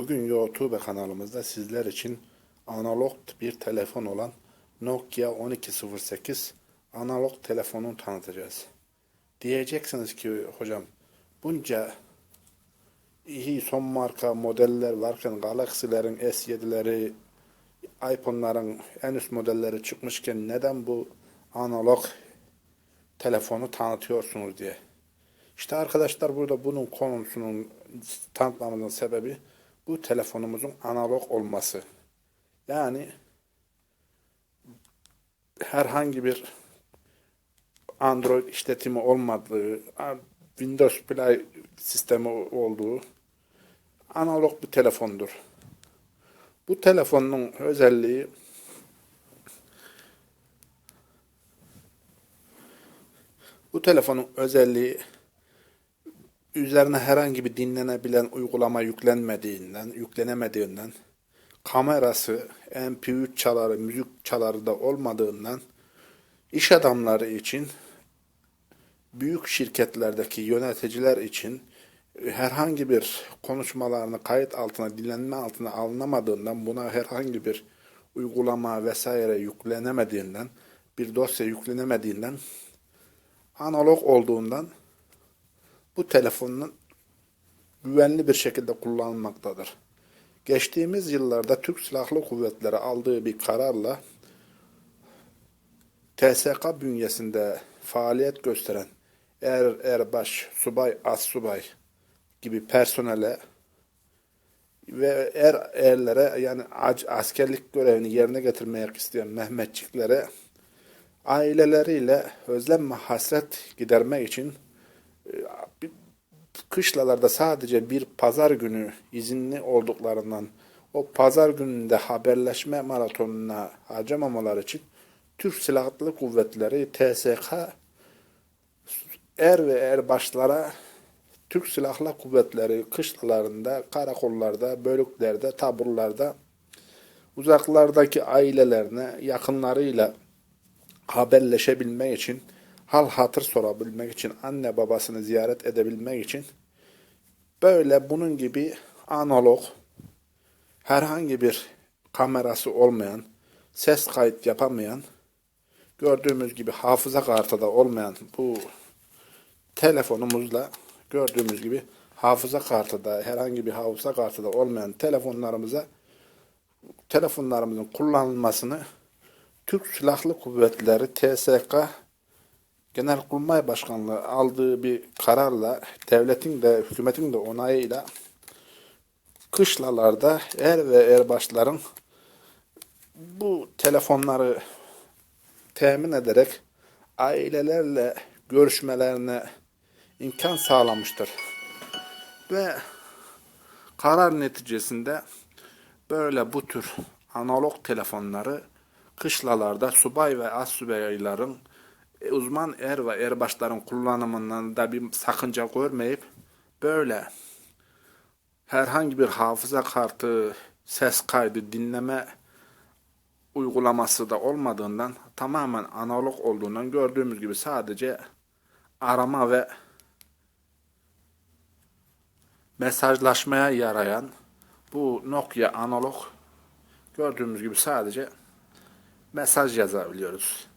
Bugün YouTube kanalımızda sizler için analog bir telefon olan Nokia 1208 analog telefonunu tanıtacağız. Diyeceksiniz ki hocam bunca iyi son marka modeller varken Galaxy'lerin S7'leri, iPhone'ların en üst modelleri çıkmışken neden bu analog telefonu tanıtıyorsunuz diye. İşte arkadaşlar burada bunun konusunun tanıtmamızın sebebi bu telefonumuzun analog olması. Yani herhangi bir Android işletimi olmadığı, Windows Play sistemi olduğu analog bir telefondur. Bu telefonun özelliği bu telefonun özelliği üzerine herhangi bir dinlenebilen uygulama yüklenmediğinden, yüklenemediğinden, kamerası, MP3 çaları, müzik çaları da olmadığından iş adamları için, büyük şirketlerdeki yöneticiler için herhangi bir konuşmalarını kayıt altına, dinlenme altına alınamadığından, buna herhangi bir uygulama vesaire yüklenemediğinden, bir dosya yüklenemediğinden, analog olduğundan bu telefonun güvenli bir şekilde kullanılmaktadır. Geçtiğimiz yıllarda Türk Silahlı Kuvvetleri aldığı bir kararla TSK bünyesinde faaliyet gösteren er, erbaş, subay, as subay gibi personele ve er erlere yani askerlik görevini yerine getirmek isteyen Mehmetçiklere aileleriyle özlem ve hasret gidermek için kışlalarda sadece bir pazar günü izinli olduklarından o pazar gününde haberleşme maratonuna harcamamaları için Türk Silahlı Kuvvetleri TSK er ve erbaşlara Türk Silahlı Kuvvetleri kışlalarında, karakollarda, bölüklerde, taburlarda uzaklardaki ailelerine, yakınlarıyla haberleşebilmek için hal hatır sorabilmek için, anne babasını ziyaret edebilmek için böyle bunun gibi analog, herhangi bir kamerası olmayan, ses kayıt yapamayan, gördüğümüz gibi hafıza kartı da olmayan bu telefonumuzla gördüğümüz gibi hafıza kartı da herhangi bir hafıza kartı da olmayan telefonlarımıza telefonlarımızın kullanılmasını Türk Silahlı Kuvvetleri TSK Genelkurmay Başkanlığı aldığı bir kararla devletin de hükümetin de onayıyla kışlalarda er ve erbaşların bu telefonları temin ederek ailelerle görüşmelerine imkan sağlamıştır. Ve karar neticesinde böyle bu tür analog telefonları kışlalarda subay ve az subayların e, uzman er ve erbaşların kullanımından da bir sakınca görmeyip böyle herhangi bir hafıza kartı, ses kaydı, dinleme uygulaması da olmadığından tamamen analog olduğundan gördüğümüz gibi sadece arama ve mesajlaşmaya yarayan bu Nokia analog gördüğümüz gibi sadece mesaj yazabiliyoruz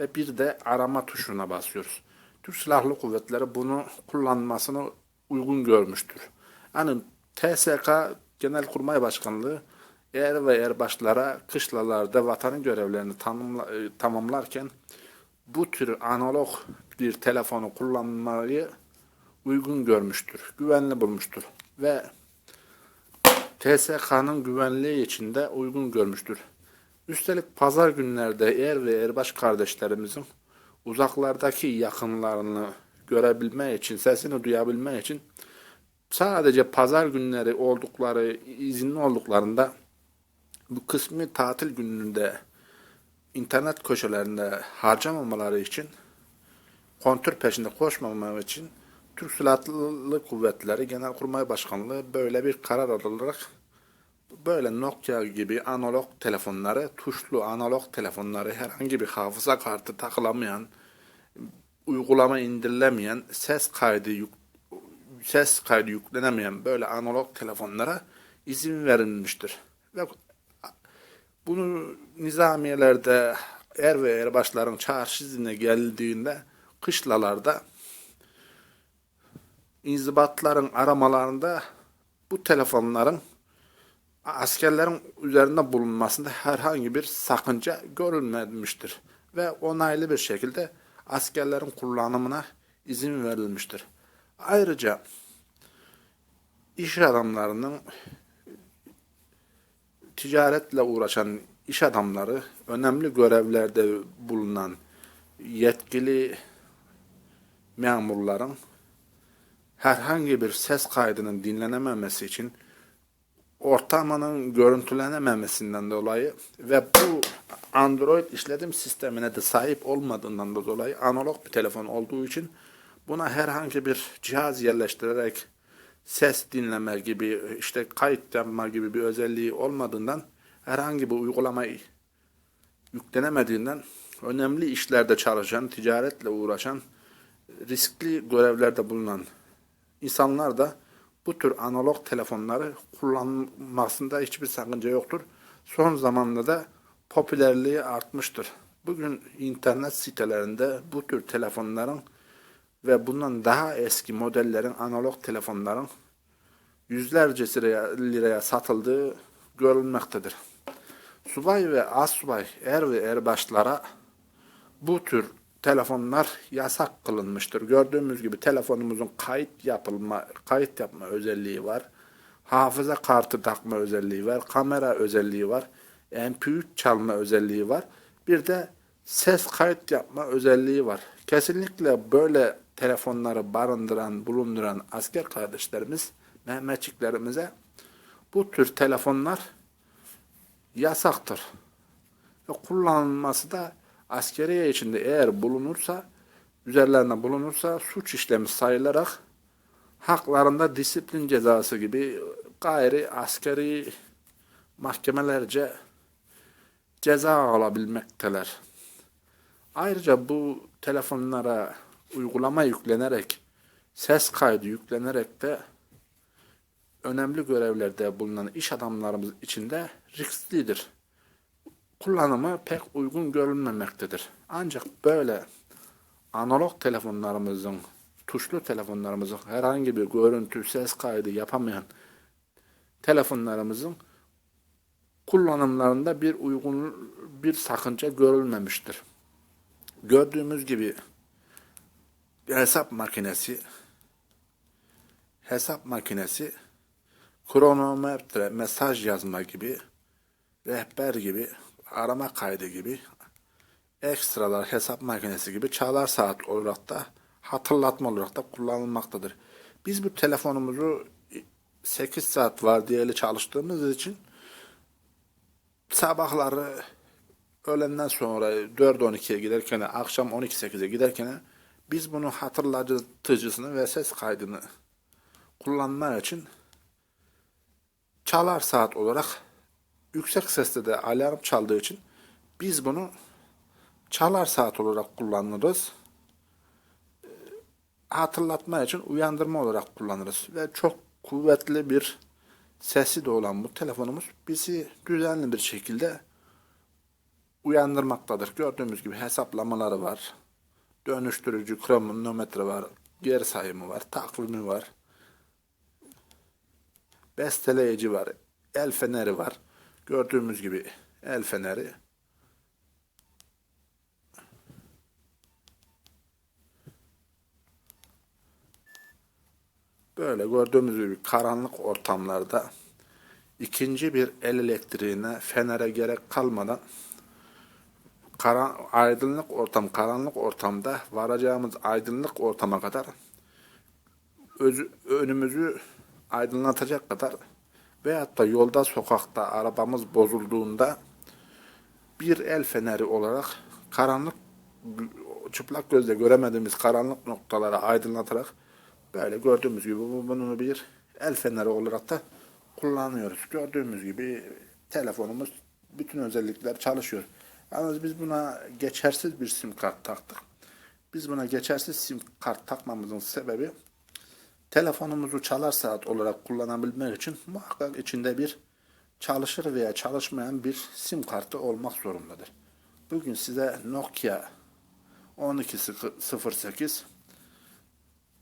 ve bir de arama tuşuna basıyoruz. Türk Silahlı Kuvvetleri bunu kullanmasını uygun görmüştür. Yani TSK Genelkurmay Başkanlığı er ve erbaşlara kışlalarda vatanın görevlerini tanımla, e, tamamlarken bu tür analog bir telefonu kullanmayı uygun görmüştür, güvenli bulmuştur ve TSK'nın güvenliği için de uygun görmüştür. Üstelik pazar günlerde er ve erbaş kardeşlerimizin uzaklardaki yakınlarını görebilmek için, sesini duyabilmek için sadece pazar günleri oldukları, izinli olduklarında bu kısmi tatil gününde internet köşelerinde harcamamaları için kontür peşinde koşmamaları için Türk Silahlı Kuvvetleri Genelkurmay Başkanlığı böyle bir karar alarak böyle Nokia gibi analog telefonları, tuşlu analog telefonları herhangi bir hafıza kartı takılamayan, uygulama indirilemeyen, ses kaydı yük, ses kaydı yüklenemeyen böyle analog telefonlara izin verilmiştir. Ve bunu nizamiyelerde er ve erbaşların çarşı iznine geldiğinde kışlalarda inzibatların aramalarında bu telefonların askerlerin üzerinde bulunmasında herhangi bir sakınca görülmemiştir ve onaylı bir şekilde askerlerin kullanımına izin verilmiştir. Ayrıca iş adamlarının ticaretle uğraşan iş adamları, önemli görevlerde bulunan yetkili memurların herhangi bir ses kaydının dinlenememesi için ortamının görüntülenememesinden dolayı ve bu Android işletim sistemine de sahip olmadığından da dolayı analog bir telefon olduğu için buna herhangi bir cihaz yerleştirerek ses dinleme gibi işte kayıt yapma gibi bir özelliği olmadığından herhangi bir uygulamayı yüklenemediğinden önemli işlerde çalışan, ticaretle uğraşan, riskli görevlerde bulunan insanlar da bu tür analog telefonları kullanmasında hiçbir sakınca yoktur. Son zamanda da popülerliği artmıştır. Bugün internet sitelerinde bu tür telefonların ve bundan daha eski modellerin analog telefonların yüzlerce liraya satıldığı görülmektedir. Subay ve assubay er ve erbaşlara bu tür telefonlar yasak kılınmıştır. Gördüğümüz gibi telefonumuzun kayıt yapılma, kayıt yapma özelliği var. Hafıza kartı takma özelliği var. Kamera özelliği var. MP3 çalma özelliği var. Bir de ses kayıt yapma özelliği var. Kesinlikle böyle telefonları barındıran, bulunduran asker kardeşlerimiz, Mehmetçiklerimize bu tür telefonlar yasaktır. Ve kullanılması da askeriye içinde eğer bulunursa, üzerlerine bulunursa suç işlemi sayılarak haklarında disiplin cezası gibi gayri askeri mahkemelerce ceza alabilmekteler. Ayrıca bu telefonlara uygulama yüklenerek, ses kaydı yüklenerek de önemli görevlerde bulunan iş adamlarımız için de risklidir. Kullanımı pek uygun görülmemektedir. Ancak böyle analog telefonlarımızın, tuşlu telefonlarımızın herhangi bir görüntü, ses kaydı yapamayan telefonlarımızın kullanımlarında bir uygun bir sakınca görülmemiştir. Gördüğümüz gibi hesap makinesi hesap makinesi kronometre, mesaj yazma gibi, rehber gibi, arama kaydı gibi, ekstralar hesap makinesi gibi çalar saat olarak da hatırlatma olarak da kullanılmaktadır. Biz bu telefonumuzu 8 saat var diyeli çalıştığımız için sabahları öğlenden sonra 4-12'ye giderken akşam 12-8'e giderken biz bunu hatırlatıcısını ve ses kaydını kullanmak için çalar saat olarak yüksek sesle de alarm çaldığı için biz bunu çalar saat olarak kullanırız. Ee, hatırlatma için uyandırma olarak kullanırız ve çok kuvvetli bir sesi de olan bu telefonumuz bizi düzenli bir şekilde uyandırmaktadır. Gördüğümüz gibi hesaplamaları var. Dönüştürücü kronometre var. Geri sayımı var. Takvimi var besteleyici var. El feneri var. Gördüğümüz gibi el feneri. Böyle gördüğümüz gibi karanlık ortamlarda ikinci bir el elektriğine, fenere gerek kalmadan karan, aydınlık ortam, karanlık ortamda varacağımız aydınlık ortama kadar özü, önümüzü aydınlatacak kadar veyahut da yolda sokakta arabamız bozulduğunda bir el feneri olarak karanlık çıplak gözle göremediğimiz karanlık noktaları aydınlatarak böyle gördüğümüz gibi bunu bir el feneri olarak da kullanıyoruz. Gördüğümüz gibi telefonumuz bütün özellikler çalışıyor. Yalnız biz buna geçersiz bir sim kart taktık. Biz buna geçersiz sim kart takmamızın sebebi telefonumuzu çalar saat olarak kullanabilmek için muhakkak içinde bir çalışır veya çalışmayan bir sim kartı olmak zorundadır. Bugün size Nokia 1208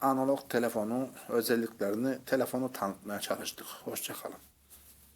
analog telefonun özelliklerini telefonu tanıtmaya çalıştık. Hoşçakalın.